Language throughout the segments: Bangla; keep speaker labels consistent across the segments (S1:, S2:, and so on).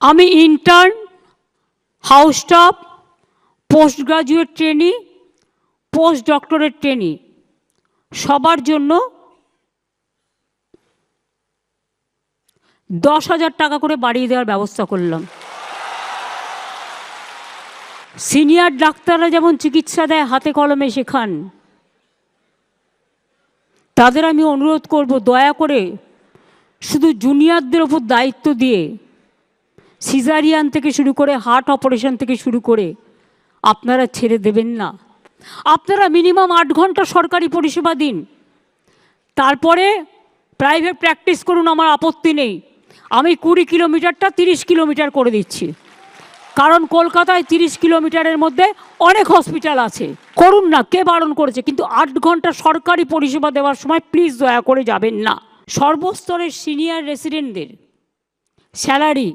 S1: আমি intern house staff post graduate trainee post doctorate trainee সবার জন্য দশ হাজার টাকা করে বাড়িয়ে দেওয়ার ব্যবস্থা করলাম। সিনিয়র ডাক্তাররা যেমন চিকিৎসা দেয়, হাতে কলমে শেখান। তাদের আমি অনুরোধ করব, দয়া করে শুধু জুনিয়রদের ওপর দায়িত্ব দিয়ে সিজারিয়ান থেকে শুরু করে হার্ট অপারেশন থেকে শুরু করে আপনারা ছেড়ে দেবেন না। আপনারা মিনিমাম আট ঘণ্টা সরকারি পরিষেবা দিন। তারপরে প্রাইভেট প্র্যাকটিস করুন, আমার আপত্তি নেই। আমি কুড়ি কিলোমিটারটা তিরিশ কিলোমিটার করে দিচ্ছি। কারণ কলকাতায় তিরিশ কিলোমিটারের মধ্যে অনেক হসপিটাল আছে। করুন না, কে বারণ করেছে? কিন্তু আট ঘণ্টা সরকারি পরিষেবা দেওয়ার সময় প্লিজ দয়া করে যাবেন না। সর্বস্তরের সিনিয়র রেসিডেন্টদের স্যালারি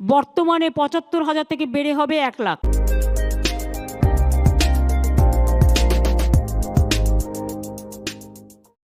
S1: বর্তমানে পঁচাত্তর হাজার থেকে বেড়ে হবে এক লাখ।